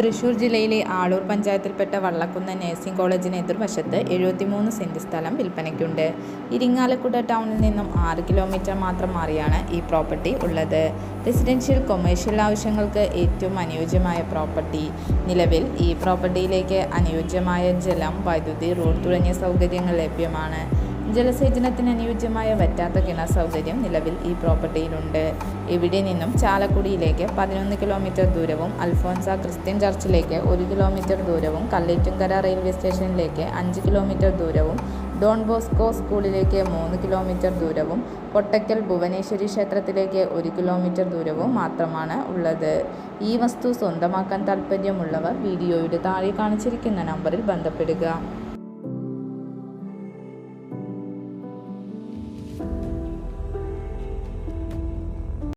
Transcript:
തൃശൂർ ജില്ലയിലെ ആളൂർ പഞ്ചായത്തിൽപ്പെട്ട വള്ളക്കുന്ന് നഴ്സിംഗ് കോളേജിന് എതിർവശത്ത് എഴുപത്തിമൂന്ന് സെന്റ് സ്ഥലം വിൽപ്പനയ്ക്കുണ്ട്. ഇരിങ്ങാലക്കുട ടൗണിൽ നിന്നും ആറ് കിലോമീറ്റർ മാത്രം മാറിയാണ് ഈ പ്രോപ്പർട്ടി ഉള്ളത്. റെസിഡൻഷ്യൽ കൊമേഴ്ഷ്യൽ ആവശ്യങ്ങൾക്ക് ഏറ്റവും അനുയോജ്യമായ പ്രോപ്പർട്ടി. നിലവിൽ ഈ പ്രോപ്പർട്ടിയിലേക്ക് അനുയോജ്യമായ ജലം വൈദ്യുതി റോഡ് തുടങ്ങിയ സൗകര്യങ്ങൾ ലഭ്യമാണ്. ജലസേചനത്തിന് അനുയോജ്യമായ വറ്റാത്ത കിണർ സൗകര്യം നിലവിൽ ഈ പ്രോപ്പർട്ടിയിലുണ്ട്. ഇവിടെ നിന്നും ചാലക്കുടിയിലേക്ക് പതിനൊന്ന് കിലോമീറ്റർ ദൂരവും അൽഫോൻസ ക്രിസ്ത്യൻ ചർച്ചിലേക്ക് ഒരു കിലോമീറ്റർ ദൂരവും കല്ലേറ്റുംകര റെയിൽവേ സ്റ്റേഷനിലേക്ക് അഞ്ച് കിലോമീറ്റർ ദൂരവും ഡോൺ ബോസ്കോ സ്കൂളിലേക്ക് മൂന്ന് കിലോമീറ്റർ ദൂരവും കൊട്ടക്കൽ ഭുവനേശ്വരി ക്ഷേത്രത്തിലേക്ക് ഒരു കിലോമീറ്റർ ദൂരവും മാത്രമാണ് ഉള്ളത്. ഈ വസ്തു സ്വന്തമാക്കാൻ താൽപ്പര്യമുള്ളവർ വീഡിയോയുടെ താഴെ കാണിച്ചിരിക്കുന്ന നമ്പറിൽ ബന്ധപ്പെടുക.